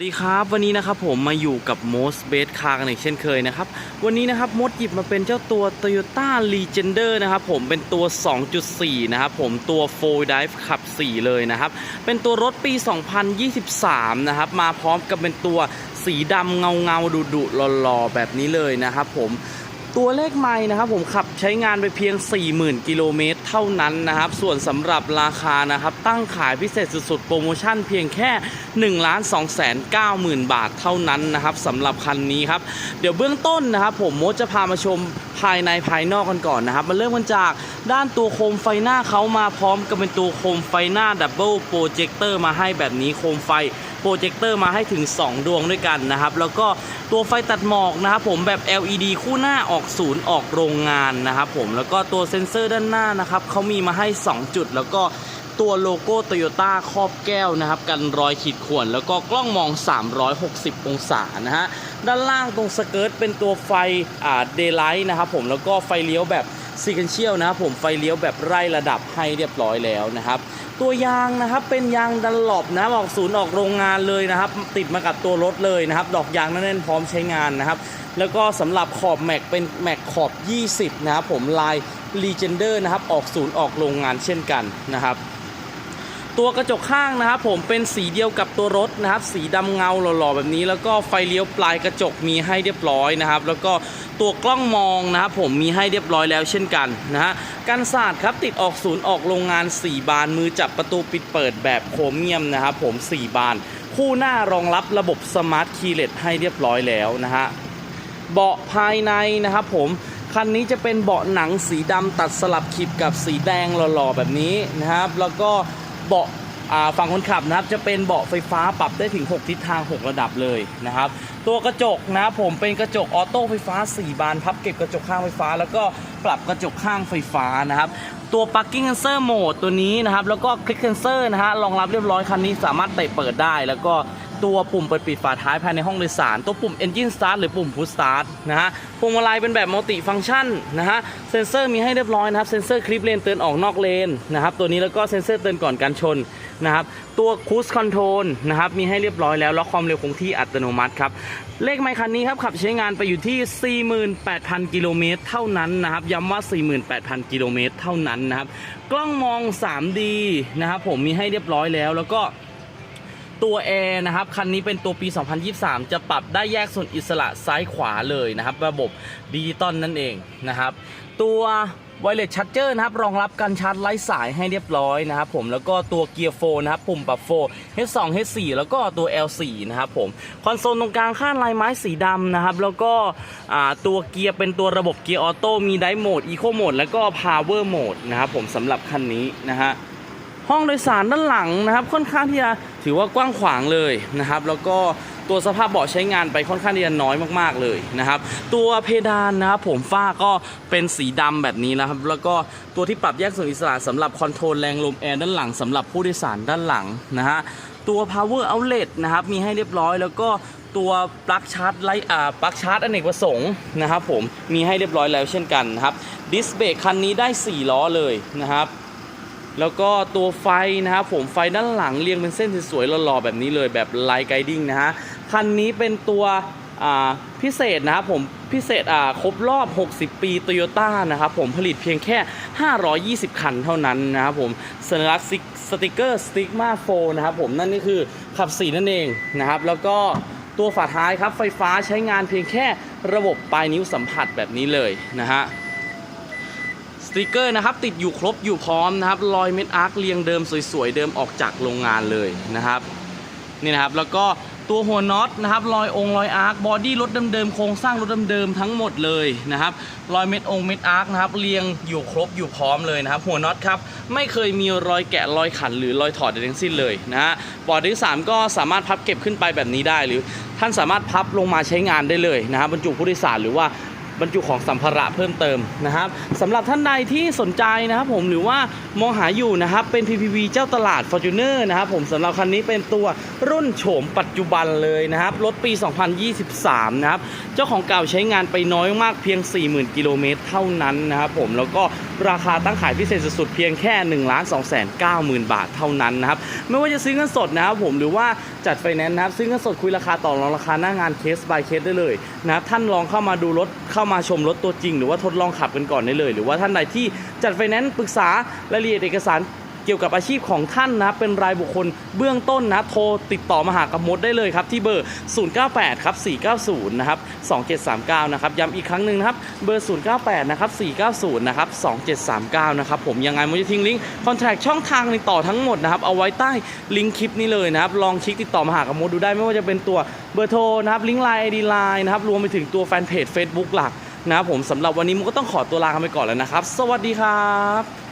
สวัสดีครับวันนี้นะครับผมมาอยู่กับ Most Best Car กันอีกเช่นเคยนะครับ วันนี้นะครับมดหยิบมาเป็นเจ้าตัว Toyota Legender นะครับผมเป็นตัว 2.4 นะครับผมตัว4 Drive ขับ 4 เลยนะครับ เป็นตัวรถปี 2023 นะครับ มาพร้อมกับเป็นตัวสีดำเงาเงาดุดุหล่อๆ แบบนี้เลยนะครับผม ตัวเลขไม่นะครับผมขับใช้งานไปเพียง 40,000 กิโลเมตรเท่านั้นนะครับ ส่วนสำหรับราคานะครับ ตั้งขายพิเศษสุดๆ โปรโมชั่นเพียงแค่ 1 2 9 0 0 0 0 บาทเท่านั้นนะครับสำหรับคันนี้ครับ เดี๋ยวเบื้องต้นนะครับ ผมมดจะพามาชมภายในภายนอกกันก่อนนะครับ มาเริ่มกันจากด้านตัวโคมไฟหน้าเขามาพร้อมกับเป็นตัวโคมไฟหน้าดับเบิลโปรเจคเตอร์มาให้แบบนี้โคมไฟ โปรเจคเตอร์มาให้ถึง 2 ดวงด้วยกันนะครับ แล้วก็ตัวไฟตัดหมอกนะครับผมแบบ LED คู่หน้าออกศูนย์ออกโรงงานนะครับผมแล้วก็ตัวเซ็นเซอร์ด้านหน้านะครับเขามีมาให้ 2 จุด แล้วก็ตัวโลโก้โตโยต้าครอบแก้วนะครับ กันรอยขีดข่วน แล้วก็กล้องมอง 360 องศานะฮะด้านล่างตรงสเกิร์ตเป็นตัวไฟอ่าเดย์ไลท์นะครับผมแล้วก็ไฟเลี้ยวแบบซีกันเชียลนะครับผมไฟเลี้ยวแบบไร่ระดับให้เรียบร้อยแล้วนะครับ ตัวยางนะครับเป็นยางดันหลบนะออกศูนย์ออกโรงงานเลยนะครับ ติดมากับตัวรถเลยนะครับ ดอกยางแน่นๆพร้อมใช้งานนะครับ แล้วก็สำหรับขอบแม็กเป็นแม็กขอบ 20 นะครับผมลาย Legender นะครับออกศูนย์ออกโรงงานเช่นกันนะครับตัวกระจกข้างนะครับผมเป็นสีเดียวกับตัวรถนะครับ สีดำเงาหล่อๆแบบนี้ แล้วก็ไฟเลี้ยวปลายกระจกมีให้เรียบร้อยนะครับ แล้วก็ ตัวกล้องมองนะครับผมมีให้เรียบร้อยแล้วเช่นกันนะฮะกันศาสตร์ครับติดออกศูนย์ออกโรงงาน 4 บานมือจับประตูปิดเปิดแบบโครเมียมนะครับผม 4 บาน คู่หน้ารองรับระบบสมาร์ทคีย์เลสให้เรียบร้อยแล้วนะฮะเบาะภายในนะครับผมคันนี้จะเป็นเบาะหนังสีดำตัดสลับขีดกับสีแดงหล่อๆแบบนี้นะครับ แล้วก็เบาะอ่า ฝั่งคนขับนะครับจะเป็นเบาะไฟฟ้าปรับได้ถึง 6 ทิศทาง 6 ระดับเลยนะครับ ตัวกระจกนะผมเป็นกระจกออโต้ไฟฟ้า 4 บานพับเก็บกระจกข้างไฟฟ้า แล้วก็ปรับกระจกข้างไฟฟ้านะครับ ตัว parking sensor mode ตัวนี้นะครับ แล้วก็ click sensor นะฮะรองรับเรียบร้อยคันนี้สามารถเตะเปิดได้แล้วก็ ตัวปุ่มเปิดปิดฝาท้ายภายในห้องโดยสาร ตัวปุ่ม engine start หรือปุ่ม push start นะฮะพวงมาลัยเป็นแบบ multi function นะฮะเซนเซอร์มีให้เรียบร้อยนะครับเซนเซอร์คลิปเลนเตือนออกนอกเลนนะครับตัวนี้แล้วก็เซนเซอร์เตือนก่อนการชนนะครับตัว cruise control นะครับมีให้เรียบร้อยแล้วล็อกความเร็วคงที่อัตโนมัติครับเลขไมค์คันนี้ครับขับใช้งานไปอยู่ที่ 48,000 กิโลเมตรเท่านั้นนะครับย้ำว่า 48,000 กิโลเมตรเท่านั้นนะครับกล้องมอง 3D นะครับผมมีให้เรียบร้อยแล้วแล้วก็ ตัวแอร์นะครับคันนี้เป็นตัวปี 2023 จะปรับได้แยกส่วนอิสระซ้ายขวาเลยนะครับ ระบบดิจิตอลนั่นเองนะครับ ตัวไวเลสชั r เจอร์นะครับรองรับการชาร์จไร้สายให้เรียบร้อยนะครับผมแล้วก็ตัวเกียร์โฟนะครับปุ่มปรับโฟ H2 H4 แล้วก็ตัว L4 นะครับผมคอนโซลตรงกลางข้างลายไม้สีดำนะครับแล้วก็ตัวเกียร์เป็นตัวระบบเกียร์ออโต้มีไดโหมดอีโคโหมดแล้วก็พาวเวอร์โหมดนะครับผมสำหรับคันนี้นะฮะ ห้องโดยสารด้านหลังนะครับ ค่อนข้างที่จะถือว่ากว้างขวางเลยนะครับ แล้วก็ตัวสภาพเบาะใช้งานไปค่อนข้างที่จะน้อยมากๆเลยนะครับ ตัวเพดานนะครับผมฝ้าก็เป็นสีดำแบบนี้นะครับ แล้วก็ตัวที่ปรับแยกส่วนอิสระสำหรับคอนโทรลแรงลมแอร์ด้านหลังสำหรับผู้โดยสารด้านหลังนะฮะตัว power outlet นะครับมีให้เรียบร้อย แล้วก็ตัวปลั๊กชาร์จไลท์อ่าปลั๊กชาร์จอเนกประสงค์นะครับผมมีให้เรียบร้อยแล้วเช่นกันนะครับดิสเบรกคันนี้ได้ 4 ล้อเลยนะครับ แล้วก็ตัวไฟนะครับผมไฟด้านหลังเรียงเป็นเส้นสวยๆหล่อๆแบบนี้เลยแบบไลท์ไกดิ้งนะฮะคันนี้เป็นตัวพิเศษนะครับผมพิเศษอ่าครบรอบ 60 ปีโตโยต้านะครับผมผลิตเพียงแค่ 520 คันเท่านั้นนะครับผมสัญลักษณ์สติกเกอร์สติกมาโฟนะครับผมนั่นก็คือขับสีนั่นเองนะครับแล้วก็ตัวฝาท้ายครับไฟฟ้าใช้งานเพียงแค่ระบบปลายนิ้วสัมผัสแบบนี้เลยนะฮะ สติกเกอร์นะครับติดอยู่ครบอยู่พร้อมนะครับรอยเม็ดอาร์คเรียงเดิมสวยๆ เดิมออกจากโรงงานเลยนะครับนี่นะครับแล้วก็ตัวหัวน็อตนะครับรอยองค์รอยอาร์คบอดี้รถเดิมๆโครงสร้างรถเดิมๆทั้งหมดเลยนะครับรอยเม็ดองค์เม็ดอาร์คนะครับเรียงอยู่ครบอยู่พร้อมเลยนะครับหัวน็อตครับไม่เคยมีรอยแกะรอยขันหรือรอยถอดใดทั้งสิ้นเลยนะฮะบอดที่สามก็สามารถพับเก็บขึ้นไปแบบนี้ได้หรือท่านสามารถพับลงมาใช้งานได้เลยนะครับบรรจุผู้โดยสารหรือว่า บรรจุของสัมภาระเพิ่มเติมนะครับสำหรับท่านใดที่สนใจนะครับผมหรือว่ามองหาอยู่นะครับเป็น PPV เจ้าตลาด Fortuner นะครับผมสำหรับคันนี้เป็นตัวรุ่นโฉมปัจจุบันเลยนะครับรถปี 2023 นะครับเจ้าของเก่าใช้งานไปน้อยมากเพียง 40,000 กิโลเมตรเท่านั้นนะครับผมแล้วก็ ราคาตั้งขายพิเศษสุดๆเพียงแค่1 2 9 0 0 0 0บาทเท่านั้นนะครับ ไม่ว่าจะซื้อเงินสดนะครับผมหรือว่าจัดไฟแนนซ์นะครับ ซื้อเงินสดคุยราคาต่อรองราคาหน้างานเคส by เคสได้เลยนะครับ ท่านลองเข้ามาดูรถเข้ามาชมรถตัวจริง หรือว่าทดลองขับกันก่อนได้เลย หรือว่าท่านใดที่จัดไฟแนนซ์ปรึกษารายละเอียดเอกสาร กี่ยวกับอาชีพของท่านนะเป็นรายบุคคลเบื้องต้นนะโทรติดต่อมาหากับมดได้เลยครับที่เบอร์ 098ครับ490นะครับ2739นะครับย้ำอีกครั้งหนึ่งนะครับเบอร์ 098นะครับ490นะครับ2739นะครับผมยังไงมดจะทิ้งลิงก์คอนแทคช่องทางในต่อทั้งหมดนะครับเอาไว้ใต้ลิงก์คลิปนี้เลยนะครับลองคลิกติดต่อมาหากับมดดูได้ไม่ว่าจะเป็นตัวเบอร์โทรนะครับลิงก์ไลน์ไอดีไลน์นะครับรวมไปถึงตัวแฟนเพจ Facebook หลักนะครับผมสำหรับวันนี้มดก็ต้องขอตัวลาไปก่อนแล้วนะครับ สวัสดีครับ